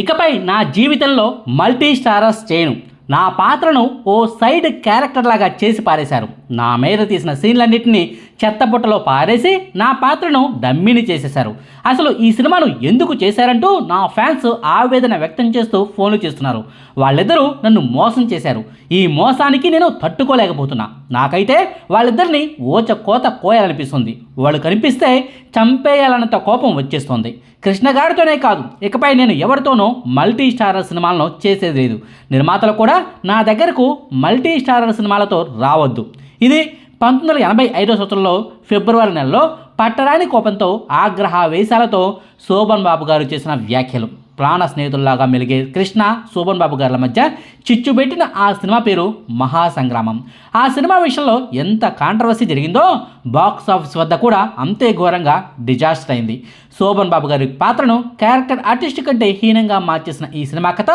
ఇకపై నా జీవితంలో మల్టీ స్టారర్స్ చేయను. నా పాత్రను ఓ సైడ్ క్యారెక్టర్ లాగా చేసి పారేశారు. నా మీద తీసిన సీన్లన్నింటినీ చెత్తబుట్టలో పారేసి నా పాత్రను డమ్మిని చేసేశారు. అసలు ఈ సినిమాను ఎందుకు చేశారంటూ నా ఫ్యాన్స్ ఆవేదన వ్యక్తం చేస్తూ ఫోన్లు చేస్తున్నారు. వాళ్ళిద్దరూ నన్ను మోసం చేశారు. ఈ మోసానికి నేను తట్టుకోలేకపోతున్నా. నాకైతే వాళ్ళిద్దరిని ఓచ కోత కోయాలనిపిస్తుంది. వాళ్ళు కనిపిస్తే చంపేయాలన్నంత కోపం వచ్చేస్తుంది. కృష్ణ గారితోనే కాదు ఇకపై నేను ఎవరితోనో మల్టీ స్టారర్ సినిమాలను చేసేది లేదు. నిర్మాతలు కూడా నా దగ్గరకు మల్టీ స్టారర్ సినిమాలతో రావద్దు. ఇది పంతొమ్మిది వందల ఎనభై ఐదో సంవత్సరంలో ఫిబ్రవరి నెలలో పట్టరాని కోపంతో ఆగ్రహ వేశాలతో శోభన్ బాబు గారు చేసిన వ్యాఖ్యలు. ప్రాణ స్నేహితుల్లాగా మెలిగే కృష్ణ శోభన్ బాబు గారి మధ్య చిచ్చు పెట్టిన ఆ సినిమా పేరు మహాసంగ్రామం. ఆ సినిమా విషయంలో ఎంత కాంట్రవర్సీ జరిగిందో బాక్స్ ఆఫీస్ వద్ద కూడా అంతే ఘోరంగా డిజాస్టర్ అయింది. శోభన్ బాబు గారి పాత్రను క్యారెక్టర్ ఆర్టిస్ట్ కంటే హీనంగా మార్చేసిన ఈ సినిమా కథ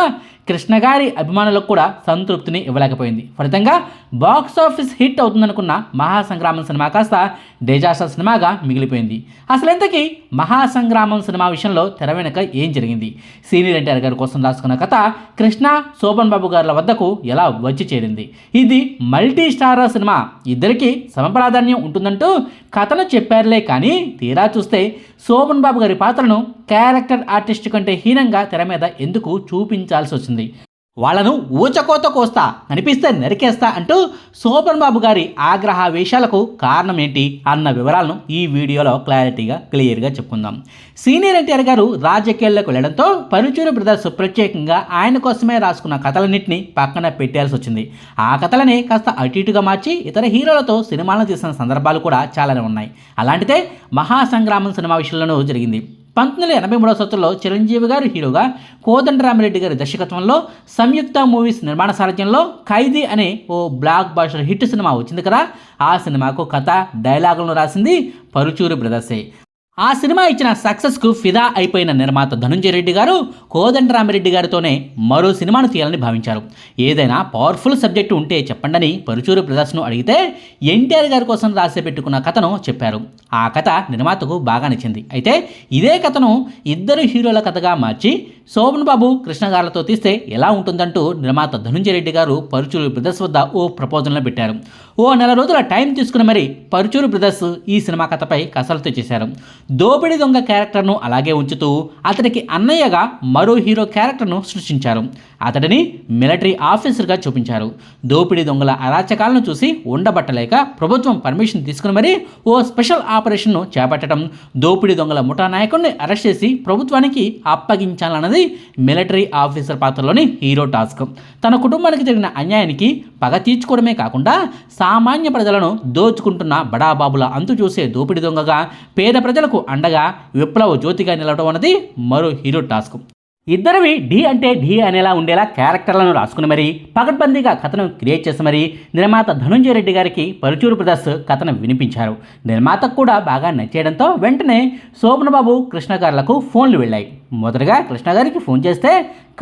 కృష్ణ గారి అభిమానులకు కూడా సంతృప్తిని ఇవ్వలేకపోయింది. ఫలితంగా బాక్స్ ఆఫీస్ హిట్ అవుతుందనుకున్న మహాసంగ్రామం సినిమా కాస్త డిజాస్టర్ సినిమాగా మిగిలిపోయింది. అసలు ఎంతకీ మహాసంగ్రామం సినిమా విషయంలో తెర వెనుక ఏం జరిగింది? సీనియర్ ఎన్టీఆర్ గారి కోసం రాసుకున్న కథ కృష్ణ శోభన్ బాబు గారుల వద్దకు ఎలా వచ్చి చేరింది. ఇది మల్టీ స్టారర్ సినిమా. ఇద్దరికి సమప్రాధాన్యం ఉంటుందంటూ కథను చెప్పారులే కానీ తీరా చూస్తే శోభన్ బాబు గారి పాత్రను క్యారెక్టర్ ఆర్టిస్ట్ కంటే హీనంగా తెర మీద ఎందుకు చూపించాల్సి వచ్చింది. వాళ్ళను ఊచకోత కోస్తా అనిపిస్తే నరికేస్తా అంటూ శోభన్ బాబు గారి ఆగ్రహ వేషాలకు కారణం ఏంటి అన్న వివరాలను ఈ వీడియోలో క్లారిటీగా క్లియర్గా చెప్పుకుందాం. సీనియర్ ఎన్టీఆర్ గారు రాజకీయాల్లోకి వెళ్ళడంతో పరుచూరు బ్రదర్స్ ప్రత్యేకంగా ఆయన కోసమే రాసుకున్న కథలన్నింటినీ పక్కన పెట్టాల్సి వచ్చింది. ఆ కథలని కాస్త అటు ఇటుగా మార్చి ఇతర హీరోలతో సినిమాలను తీసిన సందర్భాలు కూడా చాలానే ఉన్నాయి. అలాంటిదే మహాసంగ్రామం సినిమా విషయంలోనూ జరిగింది. పంతొమ్మిది వందల ఎనభై మూడవ సంవత్సరంలో చిరంజీవి గారు హీరోగా కోదండరామిరెడ్డి గారి దర్శకత్వంలో సంయుక్త మూవీస్ నిర్మాణ సారథ్యంలో ఖైదీ అనే ఓ బ్లాక్ బాస్టర్ హిట్ సినిమా వచ్చింది కదా ఆ సినిమాకు కథ డైలాగులను రాసింది పరుచూరి బ్రదర్సే. ఆ సినిమా ఇచ్చిన సక్సెస్కు ఫిదా అయిపోయిన నిర్మాత ధనుంజయ రెడ్డి గారు కోదండరామిరెడ్డి గారితోనే మరో సినిమాను తీయాలని భావించారు. ఏదైనా పవర్ఫుల్ సబ్జెక్టు ఉంటే చెప్పండని పరుచూరు ప్రదర్శను అడిగితే ఎన్టీఆర్ గారి కోసం రాసిపెట్టుకున్న కథను చెప్పారు. ఆ కథ నిర్మాతకు బాగా నచ్చింది. అయితే ఇదే కథను ఇద్దరు హీరోల కథగా మార్చి శోభన్ బాబు కృష్ణ గారులతో తీస్తే ఎలా ఉంటుందంటూ నిర్మాత ధనుంజయ రెడ్డి గారు పరుచూరు బ్రదర్స్ వద్ద ఓ ప్రపోజల్ను పెట్టారు. ఓ నెల రోజుల టైం తీసుకుని మరి పరుచూరు బ్రదర్స్ ఈ సినిమా కథపై కసరత్తు చేశారు. దోపిడి దొంగ క్యారెక్టర్ను అలాగే ఉంచుతూ అతనికి అన్నయ్యగా మరో హీరో క్యారెక్టర్ను సృష్టించారు. అతడిని మిలిటరీ ఆఫీసర్గా చూపించారు. దోపిడీ దొంగల అరాచకాలను చూసి ఉండబట్టలేక ప్రభుత్వం పర్మిషన్ తీసుకుని మరీ ఓ స్పెషల్ ఆపరేషన్ను చేపట్టడం. దోపిడీ దొంగల ముఠా నాయకుడిని అరెస్ట్ చేసి ప్రభుత్వానికి అప్పగించాలన్నది మిలిటరీ ఆఫీసర్ పాత్రలోని హీరో టాస్క్. తన కుటుంబానికి జరిగిన అన్యాయానికి పగ తీర్చుకోవడమే కాకుండా సామాన్య ప్రజలను దోచుకుంటున్న బడాబాబుల అంతు చూసే దోపిడీ దొంగగా పేద ప్రజలకు అండగా విప్లవ జ్యోతిగా నిలవడం అన్నది మరో హీరో టాస్క్. ఇద్దరివి ఢీ అంటే ఢీ అనేలా ఉండేలా క్యారెక్టర్లను రాసుకుని మరి పగడ్బందీగా కథను క్రియేట్ చేసి మరి నిర్మాత ధనుంజయ రెడ్డి గారికి పరుచూరు బ్రదర్స్ కథను వినిపించారు. నిర్మాతకు కూడా బాగా నచ్చేయడంతో వెంటనే శోభనబాబు కృష్ణ గారులకు ఫోన్లు వెళ్ళాయి. మొదటగా కృష్ణ గారికి ఫోన్ చేస్తే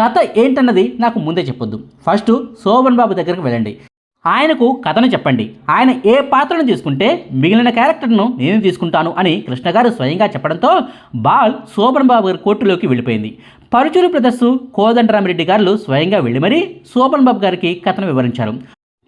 కథ ఏంటన్నది నాకు ముందే చెప్పొద్దు. ఫస్ట్ శోభన్ బాబు దగ్గరికి వెళ్ళండి. ఆయనకు కథను చెప్పండి. ఆయన ఏ పాత్రను తీసుకుంటే మిగిలిన క్యారెక్టర్ను నేను తీసుకుంటాను అని కృష్ణ గారు స్వయంగా చెప్పడంతో బాల్ శోభన్ బాబు గారి కోర్టులోకి వెళ్ళిపోయింది. పరుచూరి బ్రదర్స్ కోదండరామిరెడ్డి గారు స్వయంగా వెళ్ళి మరీ శోభన్ బాబు గారికి కథను వివరించారు.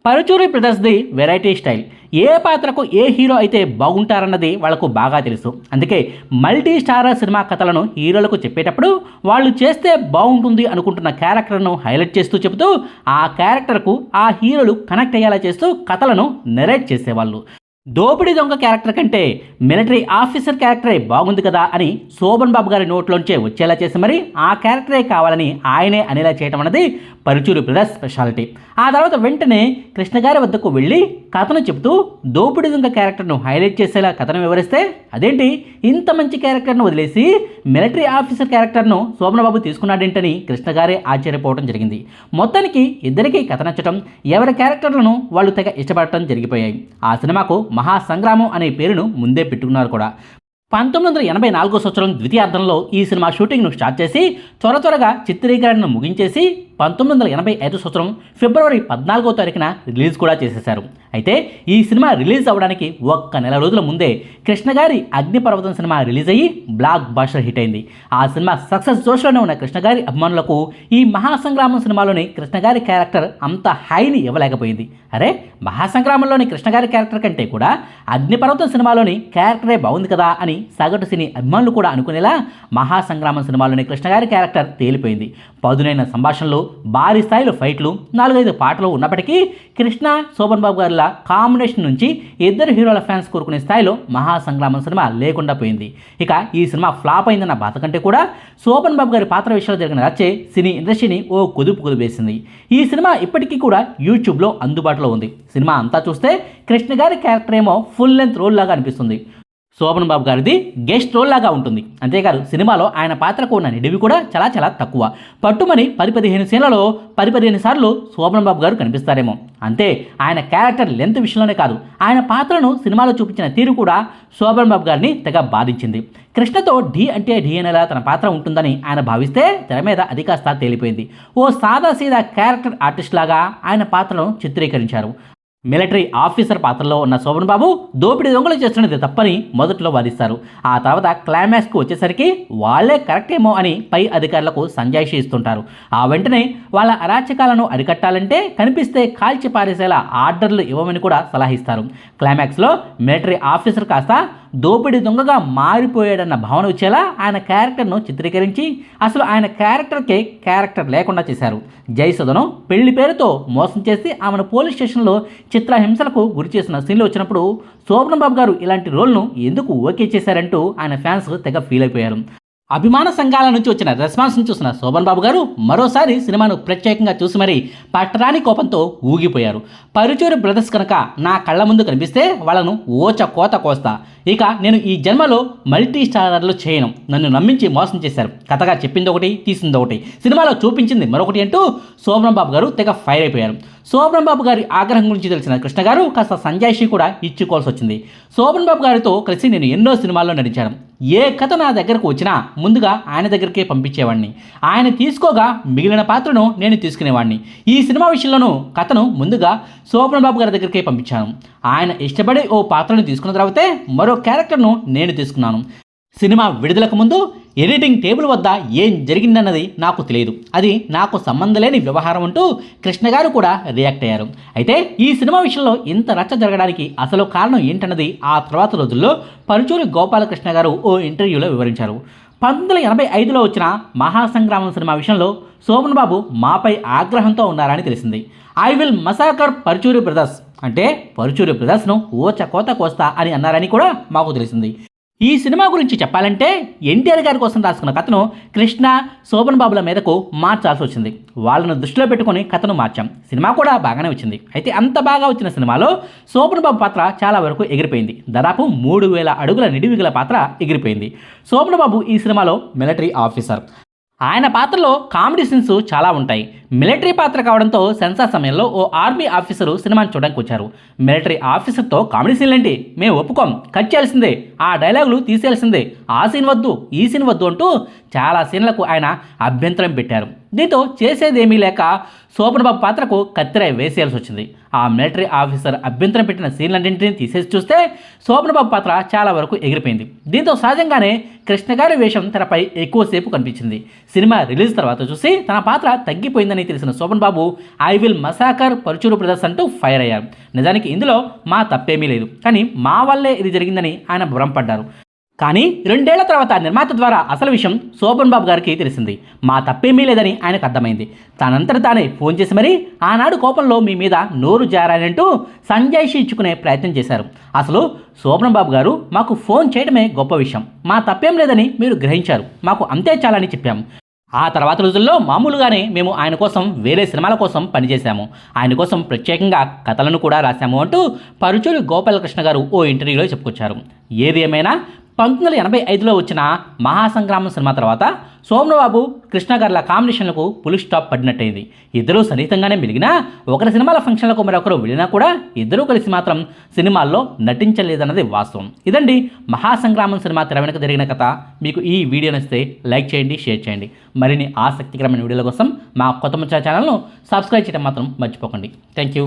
పరుచూరి బ్రదర్స్ది వెరైటీ స్టైల్ ఏ పాత్రకు ఏ హీరో అయితే బాగుంటారన్నది వాళ్ళకు బాగా తెలుసు. అందుకే మల్టీ స్టారర్ సినిమా కథలను హీరోలకు చెప్పేటప్పుడు వాళ్ళు చేస్తే బాగుంటుంది అనుకుంటున్న క్యారెక్టర్ను హైలైట్ చేస్తూ చెబుతూ ఆ క్యారెక్టర్కు ఆ హీరోలు కనెక్ట్ అయ్యేలా చేస్తూ కథలను నెరేట్ చేసేవాళ్ళు. దోపిడీ దొంగ క్యారెక్టర్ కంటే మిలిటరీ ఆఫీసర్ క్యారెక్టరే బాగుంది కదా అని శోభన్ బాబు గారి నోట్లోంచే వచ్చేలా చేసి మరి ఆ క్యారెక్టరే కావాలని ఆయనే అనేలా చేయటం అన్నది పరుచూరు బ్రదర్స్ స్పెషాలిటీ. ఆ తర్వాత వెంటనే కృష్ణ గారి వద్దకు వెళ్ళి కథను చెబుతూ దోపిడి దొంగ క్యారెక్టర్ను హైలైట్ చేసేలా కథను వివరిస్తే అదేంటి? ఇంత మంచి క్యారెక్టర్ను వదిలేసి మిలిటరీ ఆఫీసర్ క్యారెక్టర్ను శోభనబాబు తీసుకున్నాడేంటని కృష్ణ గారే ఆశ్చర్యపోవడం జరిగింది. మొత్తానికి ఇద్దరికీ కథ నచ్చటం ఎవరి క్యారెక్టర్లను వాళ్ళు తెగ ఇష్టపడటం జరిగిపోయాయి. ఆ సినిమాకు మహాసంగ్రామం అనే పేరును ముందే పెట్టుకున్నారు కూడా. పంతొమ్మిది వందల ఎనభై నాలుగో సంవత్సరం ద్వితీయార్థంలో ఈ సినిమా షూటింగ్ను స్టార్ట్ చేసి త్వర త్వరగా చిత్రీకరణను ముగించేసి పంతొమ్మిది వందల ఎనభై ఐదు సంవత్సరం ఫిబ్రవరి పద్నాలుగో తారీఖున రిలీజ్ కూడా చేసేశారు. అయితే ఈ సినిమా రిలీజ్ అవ్వడానికి ఒక్క నెల రోజుల ముందే కృష్ణ గారి అగ్నిపర్వతం సినిమా రిలీజ్ అయ్యి బ్లాక్ బాస్టర్ హిట్ అయింది. ఆ సినిమా సక్సెస్ జోష్లోనే ఉన్న కృష్ణ గారి అభిమానులకు ఈ మహాసంగ్రామం సినిమాలోని కృష్ణగారి క్యారెక్టర్ అంత హైని ఇవ్వలేకపోయింది. అరే మహాసంగ్రామంలోని కృష్ణగారి క్యారెక్టర్ కంటే కూడా అగ్నిపర్వతం సినిమాలోని క్యారెక్టరే బాగుంది కదా అని సగటు సినీ అభిమానులు కూడా అనుకునేలా మహాసంగ్రామం సినిమాలోని కృష్ణగారి క్యారెక్టర్ తేలిపోయింది. పదునైన సంభాషణలు భారీ స్థాయిలో ఫైట్లు నాలుగైదు పాటలు ఉన్నప్పటికీ కృష్ణ శోభన్ బాబు గారిల కాంబినేషన్ నుంచి ఇద్దరు హీరోల ఫ్యాన్స్ కోరుకునే స్థాయిలో మహాసంగ్రామం సినిమా లేకుండా పోయింది. ఇక ఈ సినిమా ఫ్లాప్ అయిందన్న బాధ కంటే కూడా శోభన్ బాబు గారి పాత్ర విషయంలో జరిగిన రచ్చే సినీ ఇండస్ట్రీని ఓ కుదుపు కుదిపేసింది. ఈ సినిమా ఇప్పటికీ కూడా యూట్యూబ్లో అందుబాటులో ఉంది. సినిమా అంతా చూస్తే కృష్ణ గారి క్యారెక్టర్ ఏమో ఫుల్ లెంత్ రోల్ లాగా అనిపిస్తుంది. శోభన్ బాబు గారిది గెస్ట్ రోల్ లాగా ఉంటుంది. అంతేకాదు సినిమాలో ఆయన పాత్రకు ఉన్న నిడివి కూడా చాలా చాలా తక్కువ. పట్టుమని పది పదిహేను సీన్లలో పది పదిహేను సార్లు శోభన్ బాబు గారు కనిపిస్తారేమో. అంతే ఆయన క్యారెక్టర్ లెంత్ విషయంలోనే కాదు ఆయన పాత్రను సినిమాలో చూపించిన తీరు కూడా శోభన్ బాబు గారిని తెగ బాధించింది. కృష్ణతో ఢీ అంటే ఢీ అనేలా తన పాత్ర ఉంటుందని ఆయన భావిస్తే తెర మీద అది కాస్త తేలిపోయింది. ఓ సాదా సీదా క్యారెక్టర్ ఆర్టిస్ట్ లాగా ఆయన పాత్రను చిత్రీకరించారు. మిలిటరీ ఆఫీసర్ పాత్రలో ఉన్న శోభన్ బాబు దోపిడీ దొంగలు చేస్తున్నది తప్పని మొదట్లో వాదిస్తారు. ఆ తర్వాత క్లైమాక్స్కు వచ్చేసరికి వాళ్ళే కరెక్ట్ ఏమో అని పై అధికారులకు సంజాయిషి ఇస్తుంటారు. ఆ వెంటనే వాళ్ళ అరాచకాలను అరికట్టాలంటే కనిపిస్తే కాల్చి పారేసేలా ఆర్డర్లు ఇవ్వమని కూడా సలహిస్తారు క్లైమాక్స్లో మిలిటరీ ఆఫీసర్ కాస్త దోపిడీ దొంగగా మారిపోయాడన్న భావన వచ్చేలా ఆయన క్యారెక్టర్ను చిత్రీకరించి అసలు ఆయన క్యారెక్టర్కే క్యారెక్టర్ లేకుండా చేశారు. జయసుధను పెళ్ళి పేరుతో మోసం చేసి ఆమెను పోలీస్ స్టేషన్లో చిత్రహింసలకు గురి చేసిన సీన్లు వచ్చినప్పుడు శోభన్ బాబు గారు ఇలాంటి రోల్ను ఎందుకు ఓకే చేశారంటూ ఆయన ఫ్యాన్స్ తెగ ఫీల్ అయిపోయారు. అభిమాన సంఘాల నుంచి వచ్చిన రెస్పాన్స్ని చూసిన శోభన్ బాబు గారు మరోసారి సినిమాను ప్రత్యేకంగా చూసి మరీ పట్టరాని కోపంతో ఊగిపోయారు. పరుచూరి బ్రదర్స్ కనుక నా కళ్ళ ముందు కనిపిస్తే వాళ్ళను ఓచ కోత కోస్తా. ఇక నేను ఈ జన్మలో మల్టీ స్టారర్లు చేయను. నన్ను నమ్మించి మోసం చేశారు. కథగా చెప్పింది ఒకటి తీసింది ఒకటి సినిమాలో చూపించింది మరొకటి అంటూ శోభన్ బాబు గారు తెగ ఫైర్ అయిపోయారు. శోభన్ బాబు గారి ఆగ్రహం గురించి తెలిసిన కృష్ణ గారు కాస్త సంజాయిషి కూడా ఇచ్చుకోవాల్సి వచ్చింది. శోభన్ బాబు గారితో కలిసి నేను ఎన్నో సినిమాల్లో నటించాను. ఏ కథ నా దగ్గరకు వచ్చినా ముందుగా ఆయన దగ్గరికే పంపించేవాడిని ఆయన తీసుకోగా మిగిలిన పాత్రను నేను తీసుకునేవాడిని ఈ సినిమా విషయంలోనూ కథను ముందుగా శోభన్ బాబు గారి దగ్గరికే పంపించాను. ఆయన ఇష్టపడే ఓ పాత్రను తీసుకున్న తర్వాతే మరో క్యారెక్టర్ను నేను తీసుకున్నాను. సినిమా విడుదలకు ముందు ఎడిటింగ్ టేబుల్ వద్ద ఏం జరిగిందన్నది నాకు తెలియదు. అది నాకు సంబంధం లేని వ్యవహారం అంటూ కృష్ణ గారు కూడా రియాక్ట్ అయ్యారు. అయితే ఈ సినిమా విషయంలో ఇంత రచ్చ జరగడానికి అసలు కారణం ఏంటన్నది ఆ తర్వాత రోజుల్లో పరుచూరి గోపాలకృష్ణ గారు ఓ ఇంటర్వ్యూలో వివరించారు. పంతొమ్మిది వందల ఎనభై ఐదులో వచ్చిన మహాసంగ్రామం సినిమా విషయంలో శోభన్ బాబు మాపై ఆగ్రహంతో ఉన్నారని తెలిసింది. I will massacre Paruchuri brothers అంటే పరుచూరి బ్రదర్స్ను ఓచ కోత కోస్తా అని అన్నారని కూడా మాకు తెలిసింది. ఈ సినిమా గురించి చెప్పాలంటే ఎన్టీఆర్ గారి కోసం రాసుకున్న కథను కృష్ణ శోభన్ బాబుల మీదకు మార్చాల్సి వచ్చింది. వాళ్ళను దృష్టిలో పెట్టుకొని కథను మార్చాం. సినిమా కూడా బాగానే వచ్చింది. అయితే అంత బాగా వచ్చిన సినిమాలో శోభన్ బాబు పాత్ర చాలా వరకు ఎగిరిపోయింది. దాదాపు మూడు వేల అడుగుల నిడివిగల పాత్ర ఎగిరిపోయింది. శోభన్ బాబు ఈ సినిమాలో మిలిటరీ ఆఫీసర్. ఆయన పాత్రలో కామెడీ సీన్స్ చాలా ఉంటాయి. మిలిటరీ పాత్ర కావడంతో సెన్సార్ సమయంలో ఓ ఆర్మీ ఆఫీసరు సినిమాని చూడడానికి వచ్చారు. మిలిటరీ ఆఫీసర్తో కామెడీ సీన్లు ఏంటి? మేము ఒప్పుకోం. కట్ చేయాల్సిందే. ఆ డైలాగులు తీసేయాల్సిందే. ఆ సీన్ వద్దు ఈ సీన్ వద్దు అంటూ చాలా సీన్లకు ఆయన అభ్యంతరం పెట్టారు. దీంతో చేసేదేమీ లేక శోభన్ బాబు పాత్రకు కత్తెర వేసేయాల్సి వచ్చింది. ఆ మిలిటరీ ఆఫీసర్ అభ్యంతరం పెట్టిన సీన్లన్నింటినీ తీసేసి చూస్తే శోభన్ బాబు పాత్ర చాలా వరకు ఎగిరిపోయింది. దీంతో సహజంగానే కృష్ణ గారి వేషం తెరపై ఎక్కువసేపు కనిపించింది. సినిమా రిలీజ్ తర్వాత చూసి తన పాత్ర తగ్గిపోయిందని తెలిసిన Shoban Babu I will massacre Paruchuri brothers అంటూ ఫైర్ అయ్యారు. నిజానికి ఇందులో మా తప్పేమీ లేదు. కానీ మా వల్లే ఇది జరిగిందని ఆయన భ్రమపడ్డారు. కానీ రెండేళ్ళ తర్వాత నిర్మాత ద్వారా అసలు విషయం శోభన్ బాబు గారికి తెలిసింది. మా తప్పేమీ లేదని ఆయనకు అర్థమైంది. తనంతట తానే ఫోన్ చేసి మరీ ఆనాడు కోపంలో మీ మీద నోరు జారానంటూ సంజాయిషి ఇచ్చుకునే ప్రయత్నం చేశారు. అసలు శోభన్ బాబు గారు మాకు ఫోన్ చేయడమే గొప్ప విషయం. మా తప్పేం లేదని మీరు గ్రహించారు. మాకు అంతే చాలని చెప్పాము. ఆ తర్వాత రోజుల్లో మామూలుగానే మేము ఆయన కోసం వేరే సినిమాల కోసం పనిచేశాము. ఆయన కోసం ప్రత్యేకంగా కథలను కూడా రాశాము అంటూ పరుచూరి గోపాలకృష్ణ గారు ఓ ఇంటర్వ్యూలో చెప్పుకొచ్చారు. ఏది ఏమైనా పంతొమ్మిది వందల ఎనభై ఐదులో వచ్చిన మహాసంగ్రామం సినిమా తర్వాత సోమబాబు కృష్ణగర్ల కాంబినేషన్లకు పులి స్టాప్ పడినట్టయింది. ఇద్దరూ సన్నిహితంగానే మెలిగినా ఒకరి సినిమాల ఫంక్షన్లకు మరొకరు వెళ్ళినా కూడా ఇద్దరూ కలిసి మాత్రం సినిమాల్లో నటించలేదన్నది వాస్తవం. ఇదండి మహాసంగ్రామం సినిమా తెర వెనుక జరిగిన కథ. మీకు ఈ వీడియో నచ్చితే లైక్ చేయండి షేర్ చేయండి. మరిన్ని ఆసక్తికరమైన వీడియోల కోసం మా కొత్త ముచ్చా ఛానల్ను సబ్స్క్రైబ్ చేయడం మాత్రం మర్చిపోకండి. Thank you